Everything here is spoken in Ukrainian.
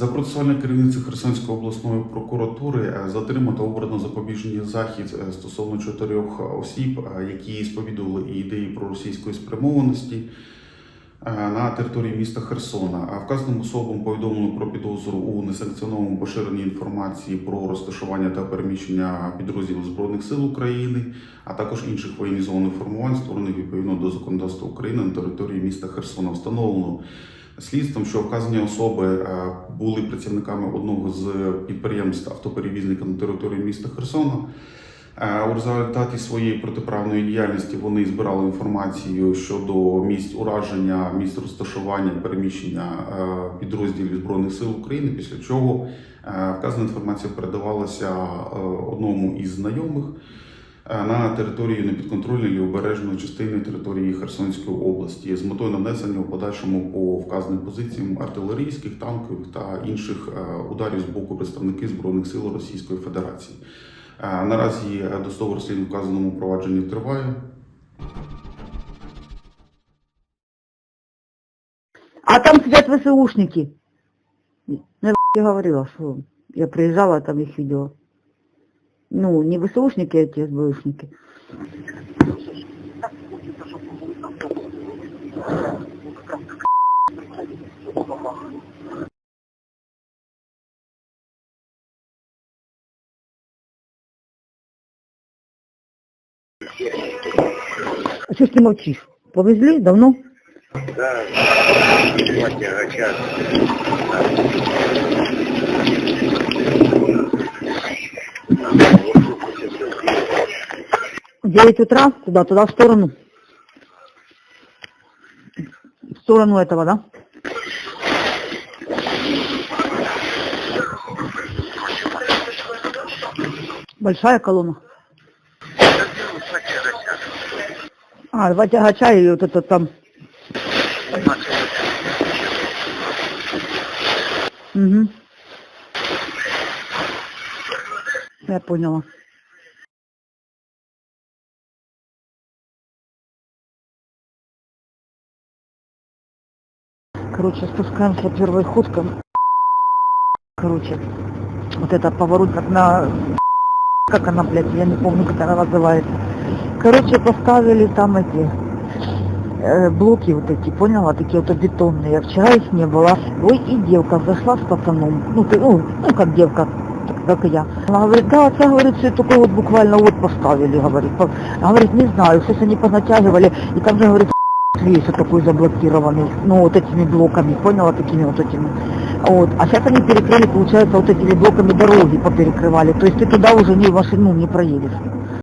За процесуальне керівництво Херсонської обласної прокуратури е, затримано обрано запобіжний захід е, стосовно чотирьох осіб, е, які сповідували ідеї проросійської спрямованості е, на території міста Херсона. А вказаним особам повідомлено про підозру у несанкціонованому поширенні інформації про розташування та переміщення підрозділів збройних сил України, а також інших воєнізованих формувань, створених відповідно до законодавства України на території міста Херсона. Встановлено слідством, що вказані особи е, були працівниками одного з підприємств автоперевізника на території міста Херсона. Е, У результаті своєї протиправної діяльності вони збирали інформацію щодо місць ураження, місць розташування, переміщення е, підрозділів збройних сил України. Після чого вказана інформація передавалася одному із знайомих на територію непідконтрольної лівобережної частини території Херсонської області з метою нанесення у подальшому по вказаним позиціям артилерійських, танкових та інших ударів з боку представників збройних сил Російської Федерації. Наразі досудове розслідування в вказаному провадженні триває. А там сидят ВСУшники. Ну, Я говорила, что я приезжала, там их видела. Ну, не ВСУшники, а те СБУшники. А что ж ты молчишь? Повезли? Давно? Да, два тягача. В 9 утра? Туда, туда, в сторону. В сторону этого, да? Большая колонна. А, два тягача и вот это там. Угу. Я поняла. Короче, спускаемся первой ходкой. Короче, вот это поворот как на... Как она, блядь, я не помню, как она называется. Короче, поставили там эти э, блоки вот эти, поняла, такие вот бетонные. Вчера их не было. Ой, и девка зашла с пацаном. Ну, ты, ну, ну, как девка, так, как и я. Она говорит, да, это, говорит, все только вот буквально вот поставили, говорит. По- Говорит, не знаю, что они понатягивали. И там же, говорит, весь вот такой заблокированный, ну, вот этими блоками, поняла, такими вот этими. Вот. А сейчас они перекрыли, получается, вот этими блоками дороги поперекрывали. То есть ты туда уже не машину не проедешь.